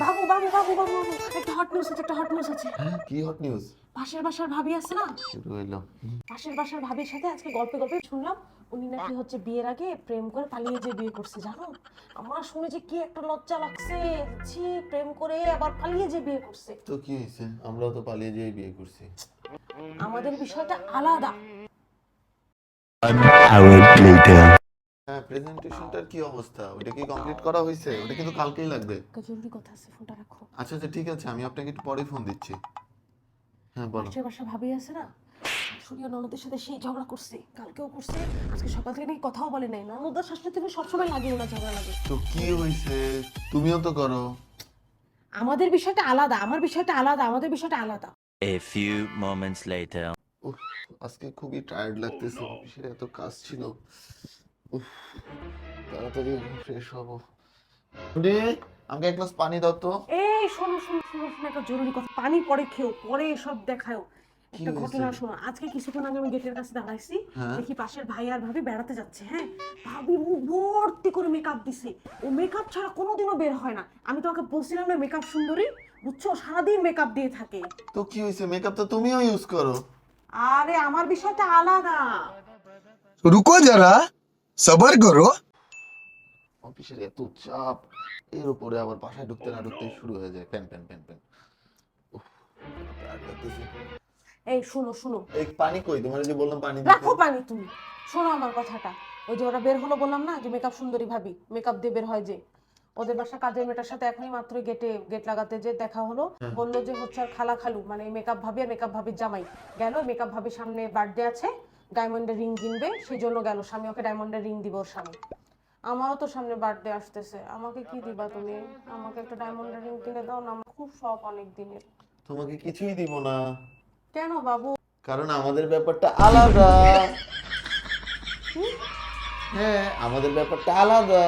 বাবু বাবু বাবু বাবু বাবু একটা hot news আছে একটা হট নিউজ আছে। হ্যাঁ কি হট নিউজ পাশের বাসার ভাবি আছে না? শুরু হইল পাশের বাসার ভাবির সাথে আজকে গল্পে গল্পে শুনলাম উনি নাকি হচ্ছে বিয়ের আগে প্রেম করে পালিয়ে যে বিয়ে করছে জানো? আমার শুনে যে কি একটা লজ্জা লাগছে ছি প্রেম করে আবার পালিয়ে যে বিয়ে করছে। তো কি হয়েছে? আমরাও তো পালিয়ে যেয়ে বিয়ে করছি। আমাদের বিষয়টা আলাদা। হ্যাঁ প্রেজেন্টেশনটার কি অবস্থা? ওটা কি কমপ্লিট করা হয়েছে ওটা কিন্তু কালকেই লাগবে। জরুরি কথা আছে ফোনটা রাখো। আচ্ছা আচ্ছা ঠিক আছে আমি আপনাকে একটু পরে ফোন দিচ্ছি। হ্যাঁ বলো। পাশের বাসার ভাবি আছে না? শাশুড়ি ননদের সাথে সেই ঝগড়া করছে কালকেও করছে আজকে সকাল থেকে নাকি কথাও বলে নাই। ননদার শাশুড়ি থেকে সবসময় লাগে না ঝগড়া লাগে। তো কি হয়েছে তুমিও তো করো। আমাদের বিষয়টা আলাদা আমার বিষয়টা আলাদা আমাদের বিষয়টা আলাদা। A few moments later. আজকে খুবই টায়ার্ড লাগতেছে। অফিসের এত কাজ ছিল। তাড়াতাড়ি ফ্রেশ হব। আমাকে এক গ্লাস পানি দাও তো। এই শোনো শোনো শোনো শোনো একটা জরুরি কথা। পানি পরে খেও পরে একটা ঘটনা শোনো আজকে কিছুক্ষণ আগে আমি গেটের কাছে দাঁড়াইছি। হ্যাঁ। দেখি পাশের ভাই আর ভাবি বেড়াতে যাচ্ছে হ্যাঁ? ভাবি ভর্তি করে মেকআপ দিছে। ও মেকআপ ছাড়া কোনোদিনও বের হয় না। আমি তোমাকে বলছিলাম না মেকআপ সুন্দরী? বুঝছ? সারাদিন মেকআপ দিয়ে থাকে। তো কি হয়েছে? মেকআপ তো তুমিও ইউজ করো। আরে আমার বিষয়টা আলাদা। রুকো যারা। সবার করো অফিসের এত চাপ। এর উপরে আবার বাসায় ঢুকতে না ঢুকতে শুরু হয়ে যায়। প্যান প্যান প্যান প্যান। এই এই পানি কই? তোমার যে বললাম পানি রাখো পানি তুমি। শোনো আমার কথাটা। ওই যে ওরা বের হলো বললাম না যে মেকআপ সুন্দরী ভাবি মেকআপ দিয়ে বের হয় যে। ওদের বাসা কাজের মেয়েটার সাথে এখনই মাত্র গেটে গেট লাগাতে যে দেখা হলো। বলল যে হচ্ছে আর খালা খালু মানে মেকআপ ভাবি আর মেকআপ ভাবির জামাই। গেল মেকআপ ভাবির সামনে বার্থডে আছে। ডায়মন্ডের রিং কিনবে সেই জন্য গেল স্বামী ওকে ডায়মন্ডের রিং দিব ওর স্বামী। আমারও তো সামনে বার্থডে আসতেছে আমাকে কি দিবা তুমি? আমাকে একটা ডায়মন্ডের রিং কিনে দাও না আমার খুব শখ অনেক দিনের। তোমাকে কিছুই দিব না। কেন বাবু? কারণ আমাদের ব্যাপারটা আলাদা। হ্যাঁ আমাদের ব্যাপারটা আলাদা।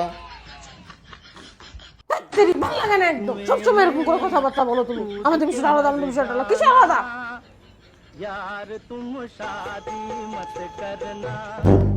ভালো লাগে না একদম। সবসময় এরকম করে কথাবার্তা বলো তুমি। আমাদের বিষয়টা আলাদা আমাদের বিষয়টা আলাদা। কিছু আলাদা? यार तुम शादी मत करना।